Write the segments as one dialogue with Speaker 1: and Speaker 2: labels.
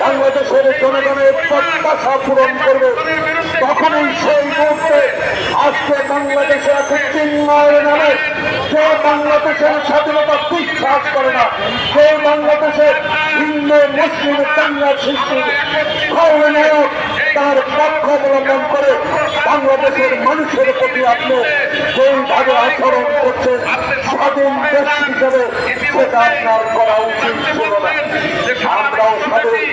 Speaker 1: বাংলাদেশের জনগণের প্রত্যাশা পূরণ করবে। তখনই সেই মুহূর্তে আজকে বাংলাদেশে এখন চিন্ময় নামে যে বাংলাদেশের স্বাধীনতা বিশ্বাস করে না। যে বাংলাদেশের হিন্দু, মুসলিম বাংলা সৃষ্টি অবলম্বন করে বাংলাদেশের মানুষের প্রতি আপনি যেইভাবে আচরণ করছেন স্বাধীন দেশ হিসেবে সেটা আপনার করা উচিত ছিল না। আমরাও স্বাধীন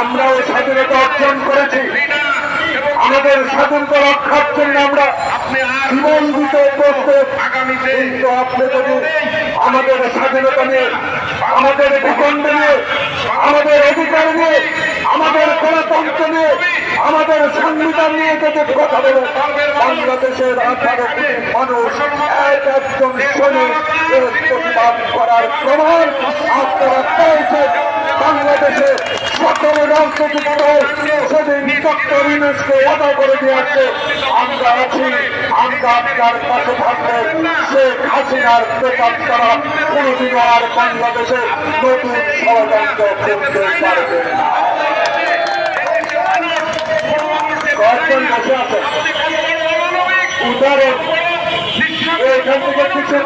Speaker 1: আমরাও স্বাধীনতা অর্জন করেছি। আমাদের স্বাধীনতা রক্ষার জন্য আমরা জীবন দিতে প্রস্তুত কিন্তু আপনি যদি আমাদের স্বাধীনতা নিয়ে, আমাদের ভূখণ্ড নিয়ে, আমাদের অধিকার নিয়ে আমাদের গণতন্ত্র নিয়ে আমাদের সংবিধান নিয়ে যদি কথা বলে, বাংলাদেশের আঠারো কোটি মানুষ এক একজন সৈনিক এর প্রতিবাদ করার প্রমাণ আপনারা পেয়েছেন। বাংলাদেশে সকল রাজনৈতিক দল সেদিন ডক্টর ইউনেস্কো ওয়াদা করে দিয়েছে আমরা আছি, আমরা আপনার পাশে থাকবে শেখ হাসিনার বেকার তারা কোনোদিনও আর বাংলাদেশে নতুন ষড়যন্ত্র করতে পারবে না।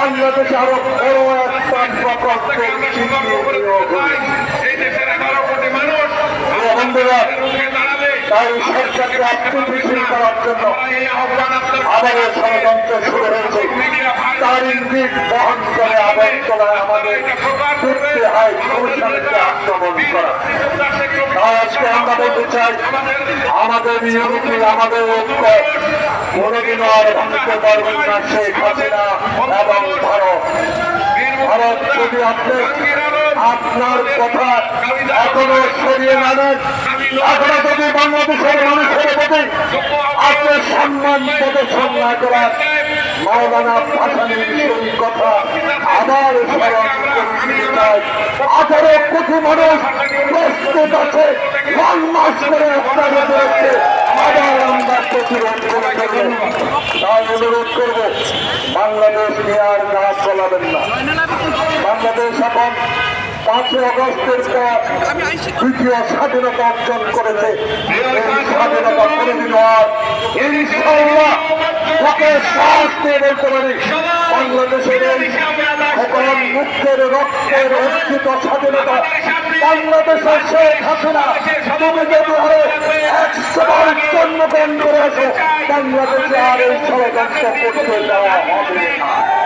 Speaker 1: বাংলাদেশে আরও বড় একটা প্রকল্প বন্ধুরা তাই সরকারকে আত্মবিশীল করার শুরু হয়েছে তার ইঙ্গিত বহন করে আগরতলায় আমাদের করতে হয় কৌশলকে আক্রমণ করা তাই আজকে আমরা আমাদের ইউনিটি আমাদের ঐক্য কোনোদিনও আর ভাঙতে পারবেন না শেখ হাসিনা এবং ভারত ভারত যদি আপনি আপনার কথা এখনও সরিয়ে না নেন এখনও যদি বাংলাদেশের মানুষের প্রতি আপনি সম্মান প্রদর্শন না করার মাওলানা ভাসানির সেই কথা আবার স্মরণ আঠারো কোটি মানুষ প্রস্তুত আছে, ওয়ান মাস করে আপনাদের বিরুদ্ধে আবার আমরা প্রতিরোধ করে দেবো তাই অনুরোধ করব, বাংলাদেশ নিয়ে আর না চলাবেন না। বাংলাদেশ এখন পাঁচই অগস্টের পর দ্বিতীয় স্বাধীনতা অর্জন করেছে। স্বাধীনতা কোনোদিন আর ইনশাআল্লাহ লোকের সাহস দিয়ে বলতে মুক্তের রক্তের অর্জিত স্বাধীনতা বাংলাদেশের শেখ হাসিনা তুমি যদি আরও একশো বার জন্মগ্রহণ করে বাংলাদেশে আর এই ষড়যন্ত্র করতে দেওয়া হবে না।